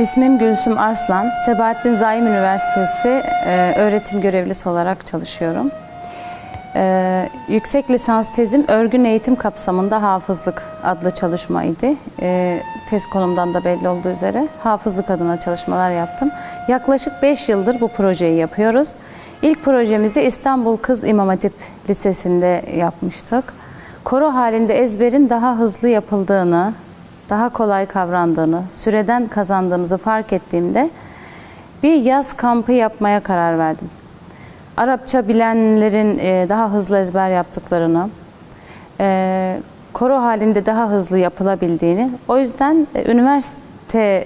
İsmim Gülsüm Arslan. Sebahattin Zaim Üniversitesi e, öğretim görevlisi olarak çalışıyorum. E, yüksek lisans tezim örgün eğitim kapsamında hafızlık adlı çalışmaydı. E, tez konumdan da belli olduğu üzere hafızlık adına çalışmalar yaptım. Yaklaşık 5 yıldır bu projeyi yapıyoruz. İlk projemizi İstanbul Kız İmam Hatip Lisesi'nde yapmıştık. Koro halinde ezberin daha hızlı yapıldığını, daha kolay kavrandığını, süreden kazandığımızı fark ettiğimde bir yaz kampı yapmaya karar verdim. Arapça bilenlerin e, daha hızlı ezber yaptıklarını, e, koro halinde daha hızlı yapılabildiğini, o yüzden e, üniversite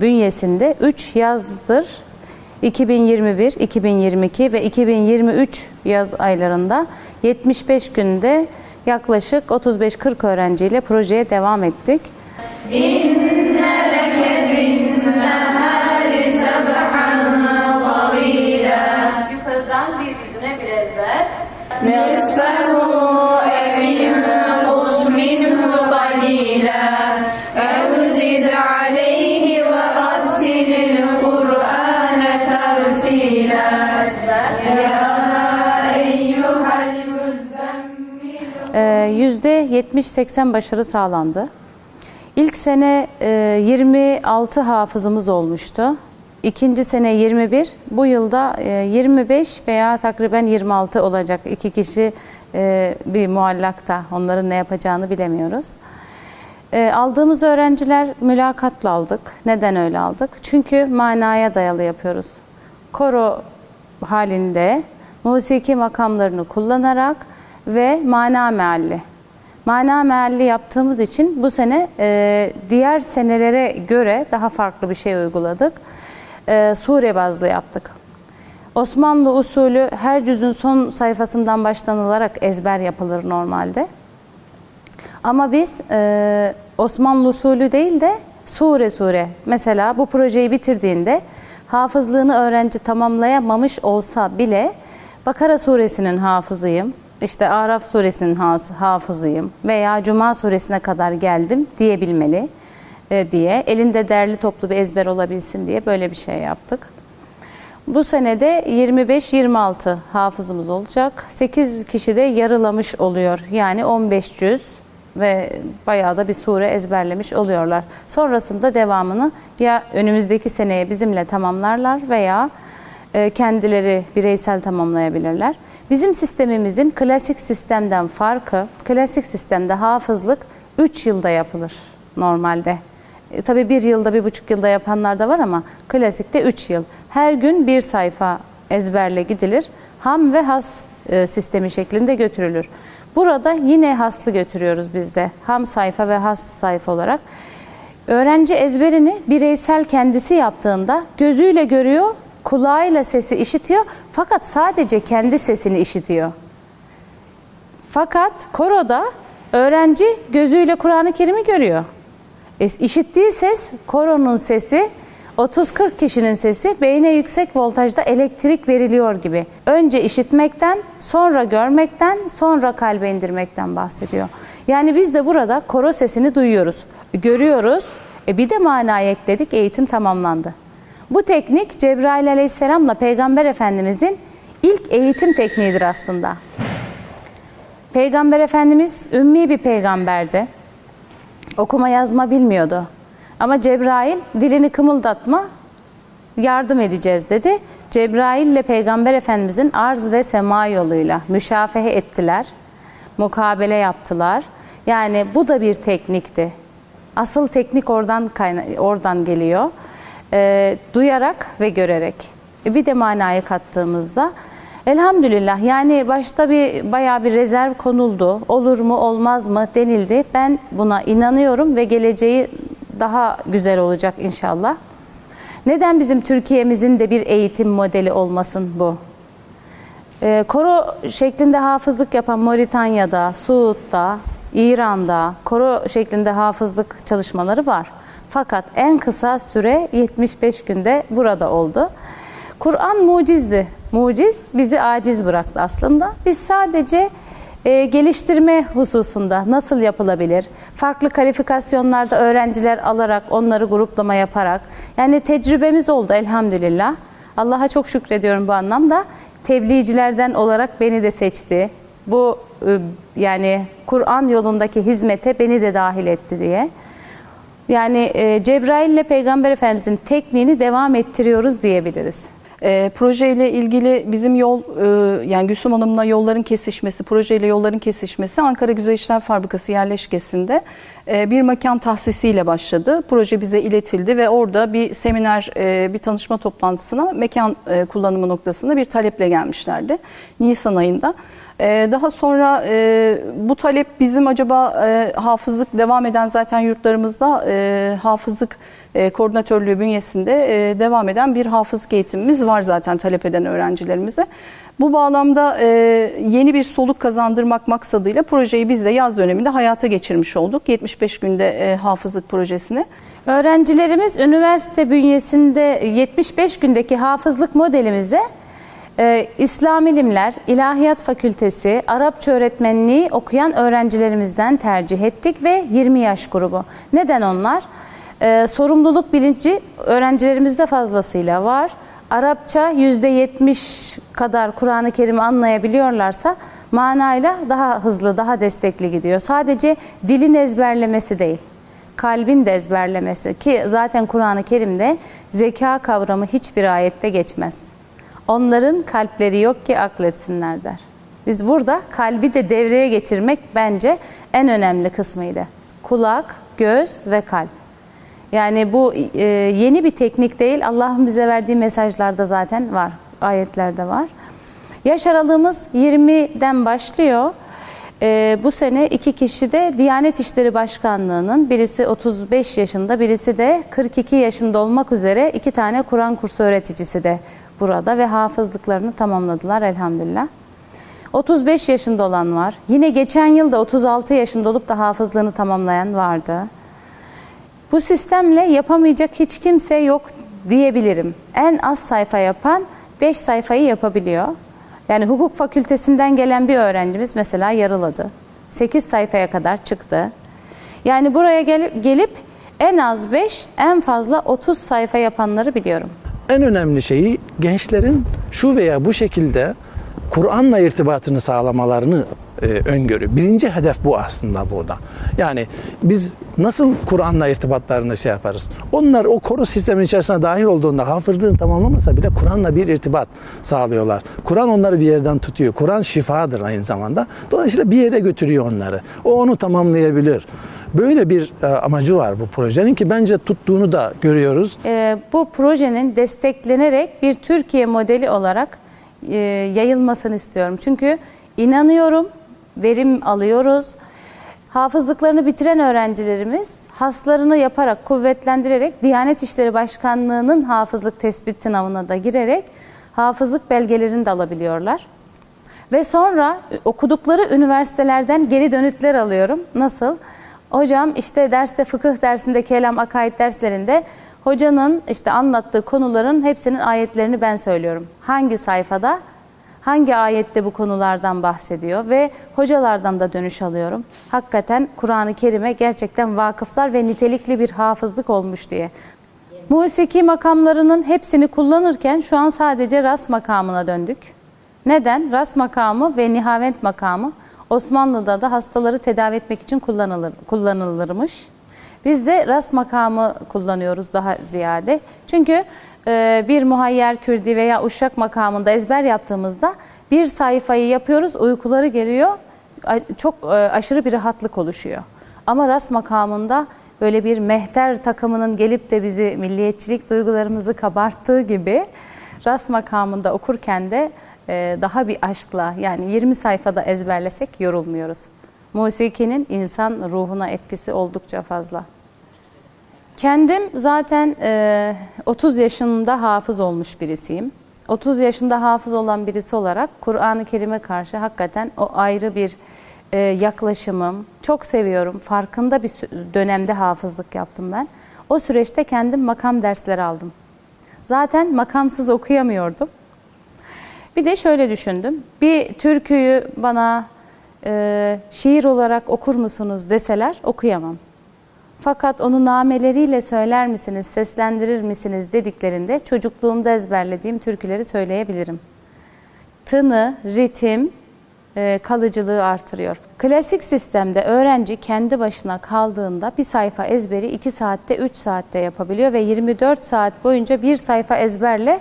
bünyesinde 3 yazdır 2021, 2022 ve 2023 yaz aylarında 75 günde yaklaşık 35-40 öğrenciyle projeye devam ettik. Yukarıdan bir yüzüne %70-80 ee, başarı sağlandı. İlk sene e, 26 hafızımız olmuştu. İkinci sene 21, bu yılda e, 25 veya takriben 26 olacak. İki kişi e, bir muallakta, onların ne yapacağını bilemiyoruz. E, aldığımız öğrenciler mülakatla aldık. Neden öyle aldık? Çünkü manaya dayalı yapıyoruz. Koro halinde musiki makamlarını kullanarak ve mana mealli. Mana mealli yaptığımız için bu sene e, diğer senelere göre daha farklı bir şey uyguladık. E, sure bazlı yaptık. Osmanlı usulü her cüzün son sayfasından başlanılarak ezber yapılır normalde. Ama biz e, Osmanlı usulü değil de sure sure. Mesela bu projeyi bitirdiğinde hafızlığını öğrenci tamamlayamamış olsa bile Bakara suresinin hafızıyım, işte Araf suresinin hafız- hafızıyım veya Cuma suresine kadar geldim diyebilmeli e, diye. Elinde derli toplu bir ezber olabilsin diye böyle bir şey yaptık. Bu senede 25-26 hafızımız olacak. 8 kişi de yarılamış oluyor. Yani 15 cüz ve bayağı da bir sure ezberlemiş oluyorlar. Sonrasında devamını ya önümüzdeki seneye bizimle tamamlarlar veya e, kendileri bireysel tamamlayabilirler. Bizim sistemimizin klasik sistemden farkı, klasik sistemde hafızlık 3 yılda yapılır normalde. E, tabii bir yılda, bir buçuk yılda yapanlar da var ama klasikte üç yıl. Her gün bir sayfa ezberle gidilir. Ham ve has e, sistemi şeklinde götürülür. Burada yine haslı götürüyoruz biz de. Ham sayfa ve has sayfa olarak. Öğrenci ezberini bireysel kendisi yaptığında gözüyle görüyor, kulağıyla sesi işitiyor fakat sadece kendi sesini işitiyor. Fakat koroda öğrenci gözüyle Kur'an-ı Kerim'i görüyor. E, işittiği ses koronun sesi 30-40 kişinin sesi beyne yüksek voltajda elektrik veriliyor gibi. Önce işitmekten, sonra görmekten, sonra kalbe indirmekten bahsediyor. Yani biz de burada koro sesini duyuyoruz, görüyoruz. E bir de manayı ekledik, eğitim tamamlandı. Bu teknik Cebrail aleyhisselamla Peygamber Efendimizin ilk eğitim tekniğidir aslında. Peygamber Efendimiz ümmi bir peygamberdi. Okuma yazma bilmiyordu. Ama Cebrail dilini kımıldatma yardım edeceğiz dedi. Cebrail ile Peygamber Efendimizin arz ve sema yoluyla müşafehe ettiler. Mukabele yaptılar. Yani bu da bir teknikti. Asıl teknik oradan oradan geliyor. Ee, duyarak ve görerek. E, bir de manayı kattığımızda Elhamdülillah yani başta bir bayağı bir rezerv konuldu. Olur mu olmaz mı denildi. Ben buna inanıyorum ve geleceği daha güzel olacak inşallah. Neden bizim Türkiye'mizin de bir eğitim modeli olmasın bu? Ee, koro şeklinde hafızlık yapan Moritanya'da, Suud'da, İran'da koro şeklinde hafızlık çalışmaları var. Fakat en kısa süre 75 günde burada oldu. Kur'an mucizdi. Muciz bizi aciz bıraktı aslında. Biz sadece e, geliştirme hususunda nasıl yapılabilir? Farklı kalifikasyonlarda öğrenciler alarak, onları gruplama yaparak. Yani tecrübemiz oldu elhamdülillah. Allah'a çok şükrediyorum bu anlamda. Tebliğcilerden olarak beni de seçti. Bu e, yani Kur'an yolundaki hizmete beni de dahil etti diye. Yani e, Cebrail ile Peygamber Efendimizin tekniğini devam ettiriyoruz diyebiliriz. E, projeyle ilgili bizim yol e, yani Gülsüm Hanım'la yolların kesişmesi, projeyle yolların kesişmesi Ankara Güzel İşler Fabrikası yerleşkesinde e, bir mekan tahsisiyle başladı. Proje bize iletildi ve orada bir seminer, e, bir tanışma toplantısına mekan e, kullanımı noktasında bir taleple gelmişlerdi Nisan ayında. Ee, Daha sonra e, bu talep bizim acaba e, hafızlık devam eden zaten yurtlarımızda e, hafızlık koordinatörlüğü bünyesinde devam eden bir hafızlık eğitimimiz var zaten talep eden öğrencilerimize. Bu bağlamda yeni bir soluk kazandırmak maksadıyla projeyi biz de yaz döneminde hayata geçirmiş olduk. 75 günde hafızlık projesini. Öğrencilerimiz üniversite bünyesinde 75 gündeki hafızlık modelimize e, İslam İlimler, İlahiyat Fakültesi, Arapça öğretmenliği okuyan öğrencilerimizden tercih ettik ve 20 yaş grubu. Neden onlar? E, sorumluluk bilinci öğrencilerimizde fazlasıyla var. Arapça %70 kadar Kur'an-ı Kerim'i anlayabiliyorlarsa manayla daha hızlı, daha destekli gidiyor. Sadece dilin ezberlemesi değil kalbin de ezberlemesi ki zaten Kur'an-ı Kerim'de zeka kavramı hiçbir ayette geçmez. Onların kalpleri yok ki akletsinler der. Biz burada kalbi de devreye geçirmek bence en önemli kısmıydı. Kulak, göz ve kalp. Yani bu e, yeni bir teknik değil. Allah'ın bize verdiği mesajlarda zaten var. Ayetlerde var. Yaş aralığımız 20'den başlıyor. Ee, bu sene iki kişi de Diyanet İşleri Başkanlığı'nın birisi 35 yaşında birisi de 42 yaşında olmak üzere iki tane Kur'an kursu öğreticisi de burada ve hafızlıklarını tamamladılar elhamdülillah. 35 yaşında olan var. Yine geçen yıl da 36 yaşında olup da hafızlığını tamamlayan vardı. Bu sistemle yapamayacak hiç kimse yok diyebilirim. En az sayfa yapan 5 sayfayı yapabiliyor. Yani hukuk fakültesinden gelen bir öğrencimiz mesela yarıladı. 8 sayfaya kadar çıktı. Yani buraya gelip, gelip en az 5, en fazla 30 sayfa yapanları biliyorum. En önemli şeyi gençlerin şu veya bu şekilde Kur'an'la irtibatını sağlamalarını e, öngörüyor. Birinci hedef bu aslında burada. Yani biz nasıl Kur'an'la irtibatlarını şey yaparız? Onlar o koru sistemin içerisine dahil olduğunda hafızlığını tamamlamasa bile Kur'an'la bir irtibat sağlıyorlar. Kur'an onları bir yerden tutuyor. Kur'an şifadır aynı zamanda. Dolayısıyla bir yere götürüyor onları. O onu tamamlayabilir. Böyle bir e, amacı var bu projenin ki bence tuttuğunu da görüyoruz. Ee, bu projenin desteklenerek bir Türkiye modeli olarak e, yayılmasını istiyorum. Çünkü inanıyorum, verim alıyoruz. Hafızlıklarını bitiren öğrencilerimiz haslarını yaparak, kuvvetlendirerek Diyanet İşleri Başkanlığı'nın hafızlık tespit sınavına da girerek hafızlık belgelerini de alabiliyorlar. Ve sonra okudukları üniversitelerden geri dönütler alıyorum. Nasıl? Hocam işte derste fıkıh dersinde, kelam, akaid derslerinde hocanın işte anlattığı konuların hepsinin ayetlerini ben söylüyorum. Hangi sayfada, hangi ayette bu konulardan bahsediyor ve hocalardan da dönüş alıyorum. Hakikaten Kur'an-ı Kerim'e gerçekten vakıflar ve nitelikli bir hafızlık olmuş diye. Musiki makamlarının hepsini kullanırken şu an sadece ras makamına döndük. Neden? Ras makamı ve nihavent makamı Osmanlı'da da hastaları tedavi etmek için kullanılır, kullanılırmış. Biz de ras makamı kullanıyoruz daha ziyade. Çünkü e, bir muhayyer kürdi veya uşak makamında ezber yaptığımızda bir sayfayı yapıyoruz, uykuları geliyor, çok e, aşırı bir rahatlık oluşuyor. Ama ras makamında böyle bir mehter takımının gelip de bizi milliyetçilik duygularımızı kabarttığı gibi ras makamında okurken de daha bir aşkla yani 20 sayfada ezberlesek yorulmuyoruz. Musikinin insan ruhuna etkisi oldukça fazla. Kendim zaten e, 30 yaşında hafız olmuş birisiyim. 30 yaşında hafız olan birisi olarak Kur'an-ı Kerim'e karşı hakikaten o ayrı bir e, yaklaşımım. Çok seviyorum. Farkında bir dönemde hafızlık yaptım ben. O süreçte kendim makam dersleri aldım. Zaten makamsız okuyamıyordum. Bir de şöyle düşündüm. Bir türküyü bana e, şiir olarak okur musunuz deseler okuyamam. Fakat onu nameleriyle söyler misiniz, seslendirir misiniz dediklerinde çocukluğumda ezberlediğim türküleri söyleyebilirim. Tını, ritim, e, kalıcılığı artırıyor. Klasik sistemde öğrenci kendi başına kaldığında bir sayfa ezberi 2 saatte 3 saatte yapabiliyor ve 24 saat boyunca bir sayfa ezberle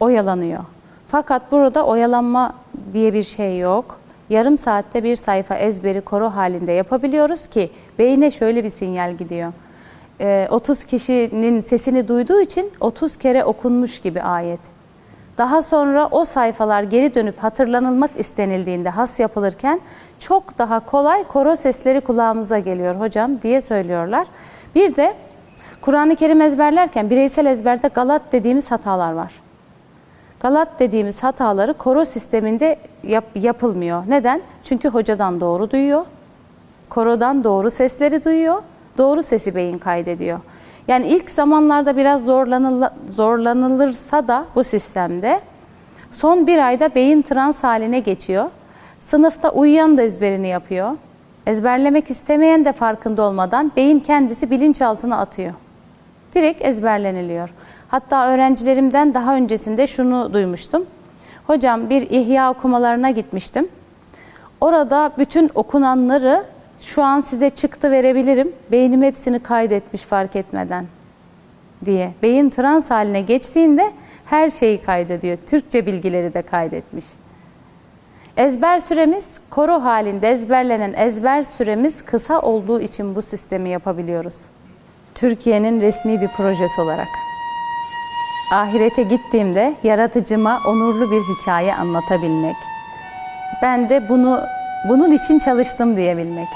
oyalanıyor. Fakat burada oyalanma diye bir şey yok. Yarım saatte bir sayfa ezberi koro halinde yapabiliyoruz ki beyne şöyle bir sinyal gidiyor. E, 30 kişinin sesini duyduğu için 30 kere okunmuş gibi ayet. Daha sonra o sayfalar geri dönüp hatırlanılmak istenildiğinde has yapılırken çok daha kolay koro sesleri kulağımıza geliyor hocam diye söylüyorlar. Bir de Kur'an-ı Kerim ezberlerken bireysel ezberde galat dediğimiz hatalar var. Galat dediğimiz hataları koro sisteminde yap- yapılmıyor. Neden? Çünkü hocadan doğru duyuyor. Korodan doğru sesleri duyuyor. Doğru sesi beyin kaydediyor. Yani ilk zamanlarda biraz zorlanıl zorlanılırsa da bu sistemde son bir ayda beyin trans haline geçiyor. Sınıfta uyuyan da ezberini yapıyor. Ezberlemek istemeyen de farkında olmadan beyin kendisi bilinçaltına atıyor. Direkt ezberleniliyor. Hatta öğrencilerimden daha öncesinde şunu duymuştum. Hocam bir ihya okumalarına gitmiştim. Orada bütün okunanları şu an size çıktı verebilirim. Beynim hepsini kaydetmiş fark etmeden diye. Beyin trans haline geçtiğinde her şeyi kaydediyor. Türkçe bilgileri de kaydetmiş. Ezber süremiz koro halinde ezberlenen ezber süremiz kısa olduğu için bu sistemi yapabiliyoruz. Türkiye'nin resmi bir projesi olarak. Ahirete gittiğimde yaratıcıma onurlu bir hikaye anlatabilmek. Ben de bunu bunun için çalıştım diyebilmek.